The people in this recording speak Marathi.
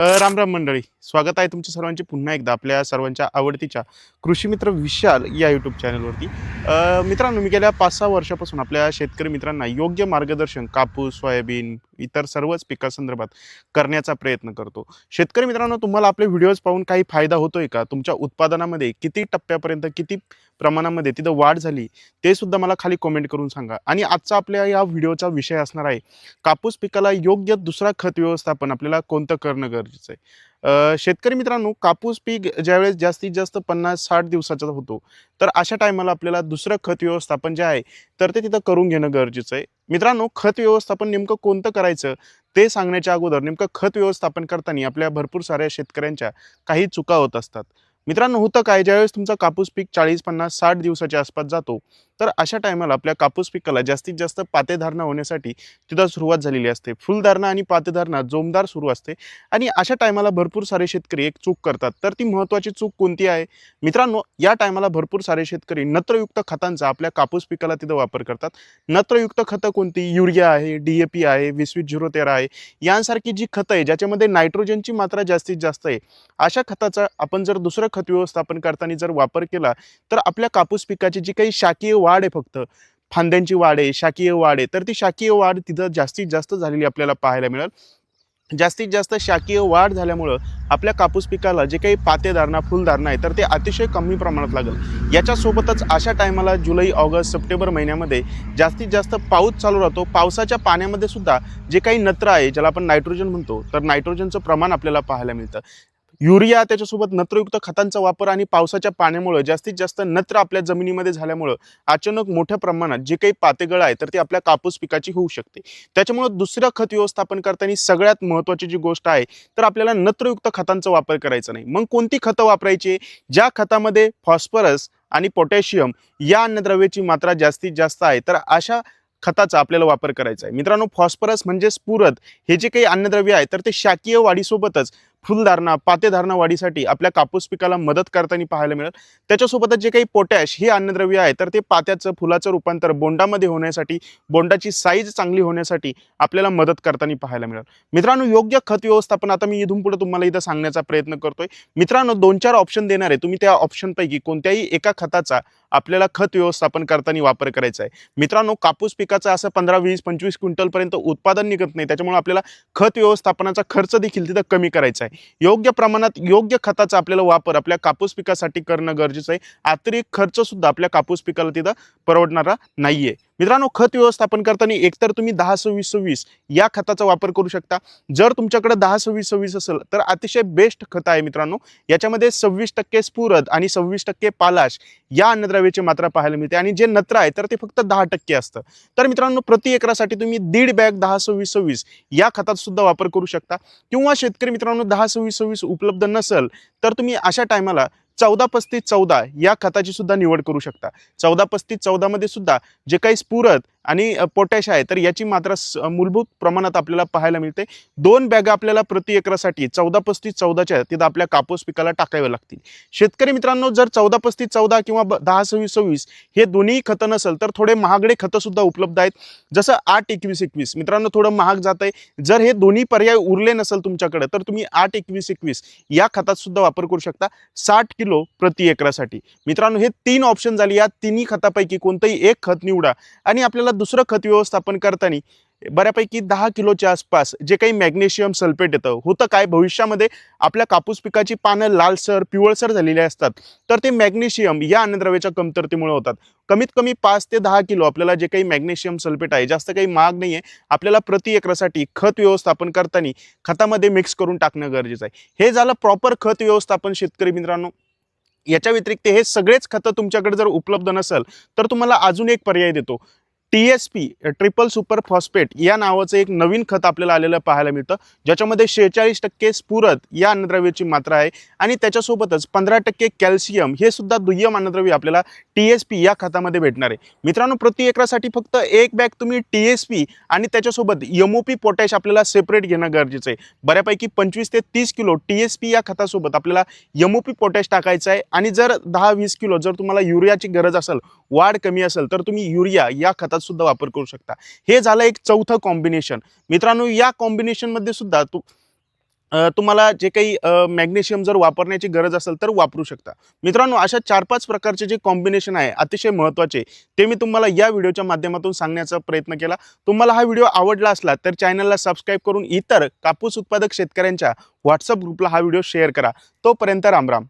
राम राम मंडळी. स्वागत आहे तुमच्या सर्वांचे पुन्हा एकदा आपल्या सर्वांच्या आवडतीच्या कृषी मित्र विशाल या यूट्यूब चॅनलवरती मित्रांनो मी गेल्या पाच सहा वर्षापासून आपल्या शेतकरी मित्रांना योग्य मार्गदर्शन कापूस सोयाबीन इतर सर्वच पिकासंदर्भात करण्याचा प्रयत्न करतो. शेतकरी मित्रांनो तुम्हाला आपले व्हिडिओज पाहून काही फायदा होतोय का? तुमच्या उत्पादनामध्ये किती टप्प्यापर्यंत किती प्रमाणामध्ये तिथं वाढ झाली ते सुद्धा मला खाली कमेंट करून सांगा. आणि आजचा आपल्या या व्हिडिओचा विषय असणार आहे कापूस पिकाला योग्य दुसरा खत व्यवस्थापन आपल्याला कोणतं करणं गरजेचं आहे? शेतकरी मित्रांनो कापूस पीक ज्यावेळेस जास्तीत जास्त पन्नास साठ दिवसाचा होतो तर अशा टायमाला आपल्याला दुसरं खत व्यवस्थापन जे आहे तर ते तिथं करून घेणं गरजेचं आहे. मित्रांनो खत व्यवस्थापन नेमकं कोणतं करायचं? ते सांगण्याच्या अगोदर नेमकं खत व्यवस्थापन करताना आपल्या भरपूर साऱ्या शेतकऱ्यांच्या काही चुका होत असतात. मित्रांनो होतं काय? ज्यावेळेस तुमचा कापूस पीक चाळीस पन्नास साठ दिवसाच्या आसपास जातो तर अशा टायमाला आपल्या कापूस पिकाला जास्तीत जास्त पातेधारणा होण्यासाठी तिथं सुरुवात झालेली असते. फुलधारणा आणि पातेधारणा जोमदार सुरू असते आणि अशा टायमाला भरपूर सारे शेतकरी एक चूक करतात. तर ती महत्त्वाची चूक कोणती आहे? मित्रांनो या टायमाला भरपूर सारे शेतकरी नत्रयुक्त खतांचा आपल्या कापूस पिकाला तिथं वापर करतात. नत्रयुक्त खतं कोणती? युरिया आहे डी ए पी आहे वीस वीस झिरो तेरा आहे. यांसारखी जी खतं आहे ज्याच्यामध्ये नायट्रोजनची मात्रा जास्तीत जास्त आहे अशा खताचा आपण जर दुसरं खत व्यवस्थापन करताना जर वापर केला तर आपल्या कापूस पिकाची जी काही शाकीय वाढ आहे फक्त फांद्यांची वाढ आहे शाकीय वाढ आहे तर ती शाकीय वाढ तिथं जास्तीत जास्त झालेली आपल्याला पाहायला मिळेल. जास्तीत जास्त शाकीय वाढ झाल्यामुळं आपल्या कापूस पिकाला जे काही पातेधारणा फुलधारणा आहे तर ते अतिशय कमी प्रमाणात लागेल. याच्यासोबतच अशा टायमाला जुलै ऑगस्ट सप्टेंबर महिन्यामध्ये जास्तीत जास्त पाऊस चालू राहतो. पावसाच्या पाण्यामध्ये सुद्धा जे काही नत्र आहे ज्याला आपण नायट्रोजन म्हणतो तर नायट्रोजनचं प्रमाण आपल्याला पाहायला मिळतं. युरिया त्याच्यासोबत नत्रयुक्त खतांचा वापर आणि पावसाच्या पाण्यामुळं जास्तीत जास्त नत्र आपल्या जमिनीमध्ये झाल्यामुळं अचानक मोठ्या प्रमाणात जे काही पातेगळ आहे तर ती आपल्या कापूस पिकाची होऊ शकते. त्याच्यामुळं दुसरं खत व्यवस्थापन करताना सगळ्यात महत्त्वाची जी गोष्ट आहे तर आपल्याला नत्रयुक्त खतांचा वापर करायचा नाही. मग कोणती खतं वापरायची? ज्या खतामध्ये फॉस्फरस आणि पोटॅशियम या अन्नद्रव्याची मात्रा जास्तीत जास्त आहे तर अशा खताचा आपल्याला वापर करायचा आहे. मित्रांनो फॉस्फरस म्हणजे स्फुरद हे जे काही अन्नद्रव्य आहे तर ते शाकीय वाढीसोबतच फुलधारणा पातेधारणा वाढीसाठी आपल्या कापूस पिकाला मदत करताना पाहायला मिळेल. त्याच्यासोबतच जे काही पोटॅश हे अन्नद्रव्य आहे तर ते पात्याचं फुलाचं रूपांतर बोंडामध्ये होण्यासाठी बोंडाची साईज चांगली होण्यासाठी आपल्याला मदत करताना पाहायला मिळेल. मित्रांनो योग्य खत व्यवस्थापन आता मी इथून पुढे तुम्हाला इथं सांगण्याचा प्रयत्न करतोय. मित्रांनो दोन चार ऑप्शन देणार आहे. तुम्ही त्या ऑप्शनपैकी कोणत्याही एका खताचा आपल्याला खत व्यवस्थापन करताना वापर करायचा आहे. मित्रांनो कापूस पिकाचं असं पंधरा वीस पंचवीस क्विंटलपर्यंत उत्पादन निघत नाही. त्याच्यामुळे आपल्याला खत व्यवस्थापनाचा खर्च देखील तिथं कमी करायचा आहे. योग्य प्रमाणात योग्य खताचा आपल्याला वापर आपल्या कापूस पिकासाठी करणं गरजेचं आहे. अतिरिक्त खर्च सुद्धा आपल्या कापूस पिकाला तिथं परवडणारा नाहीये. मित्रांनो खत व्यवस्थापन करताना एकतर तुम्ही दहा सव्वीस सव्वीस या खताचा वापर करू शकता. जर तुमच्याकडे दहा सव्वीस सव्वीस असेल तर अतिशय बेस्ट खत आहे मित्रांनो. याच्यामध्ये सव्वीस टक्के स्फुरद आणि सव्वीस टक्के पालाश या अन्नद्रव्याची मात्रा पाहायला मिळते. आणि जे नत्र आहे तर ते फक्त दहा टक्के असतं. तर मित्रांनो प्रति एकरासाठी तुम्ही दीड बॅग दहा सव्वीस सव्वीस या खतात सुद्धा वापर करू शकता. किंवा शेतकरी मित्रांनो दहा सव्वीस सव्वीस उपलब्ध नसेल तर तुम्ही अशा टायमाला चौदा पस्तीस चौदा या खताची सुद्धा निवड करू शकता. चौदा पस्तीस चौदामध्ये सुद्धा जे काही स्फुरद आणि पोटॅश आहे. तर याची मात्रा स- मूलभूत प्रमाणात आपल्याला पाहायला मिळते. दोन बॅगा आपल्याला प्रति एकरासाठी चौदा पस्तीस चौदाच्या तिथं आपल्या कापूस पिकाला टाकाव्या लागतील. शेतकरी मित्रांनो जर चौदा पस्तीस चौदा किंवा दहा सव्वीस सव्वीस हे दोन्ही खतं नसेल तर थोडे महागडे खतंसुद्धा उपलब्ध आहेत. जसं आठ एकवीस एकवीस. मित्रांनो थोडं महाग जात आहे जर हे दोन्ही पर्याय उरले नसेल तुमच्याकडे तर तुम्ही आठ एकवीस एकवीस या खतातसुद्धा वापर करू शकता. साठ किलो प्रति एकरासाठी. मित्रांनो हे तीन ऑप्शन झाले. या तिन्ही खतापैकी कोणतंही एक खत निवडा. आणि आपल्याला दुसरं खत व्यवस्थापन करताना बऱ्यापैकी दहा किलोच्या आसपास जे काही मॅग्नेशियम सल्फेट येतं होतं काय? भविष्यामध्ये आपल्या कापूस पिकाची पानं लालसर पिवळसर झालेली असतात. तर ते मॅग्नेशियम या अन्नद्रव्याच्या कमतरतेमुळे होतात. कमीत कमी पाच ते दहा किलो आपल्याला जे काही मॅग्नेशियम सल्फेट आहे जास्त काही महाग नाही आहे आपल्याला प्रति एकरासाठी खत व्यवस्थापन करताना खतामध्ये मिक्स करून टाकणं गरजेचं आहे. हे झालं प्रॉपर खत व्यवस्थापन शेतकरी मित्रांनो. याच्या व्यतिरिक्त हे सगळेच खतं तुमच्याकडे जर उपलब्ध नसेल तर तुम्हाला अजून एक पर्याय देतो. T S P triple super phosphate या नावाचं एक नवीन खत आपल्याला आलेलं पाहायला मिळतं. ज्याच्यामध्ये शेहेचाळीस टक्के स्फुरद या अन्नद्रव्याची मात्रा आहे. आणि त्याच्यासोबतच पंधरा टक्के कॅल्शियम हे सुद्धा दुय्यम अन्नद्रव्य आपल्याला टी एस पी या खतामध्ये भेटणार आहे. मित्रांनो प्रति एकरासाठी फक्त एक बॅग तुम्ही टी एस पी आणि त्याच्यासोबत एम पी पोटॅश आपल्याला सेपरेट घेणं गरजेचं आहे. बऱ्यापैकी पंचवीस ते तीस किलो टी एस पी या खतासोबत आपल्याला एम पी पोटॅश टाकायचं आहे. आणि जर दहा वीस किलो जर तुम्हाला युरियाची गरज असेल वाढ कमी असेल तर तुम्ही युरिया या खतात सुद्धा वापर करू शकता. हे झालं एक चौथं कॉम्बिनेशन मित्रांनो या कॉम्बिनेशनमध्ये सुद्धा तू तुम्हाला जे काही मॅग्नेशियम जर वापरण्याची गरज असेल तर वापरू शकता. मित्रांनो अशा चार पाच प्रकारचे जे कॉम्बिनेशन आहे अतिशय महत्त्वाचे ते मी तुम्हाला या व्हिडिओच्या माध्यमातून सांगण्याचा प्रयत्न केला. तुम्हाला हा व्हिडिओ आवडला असला तर चॅनलला सबस्क्राईब करून इतर कापूस उत्पादक शेतकऱ्यांच्या व्हॉट्सअप ग्रुपला हा व्हिडिओ शेअर करा. तोपर्यंत रामराम.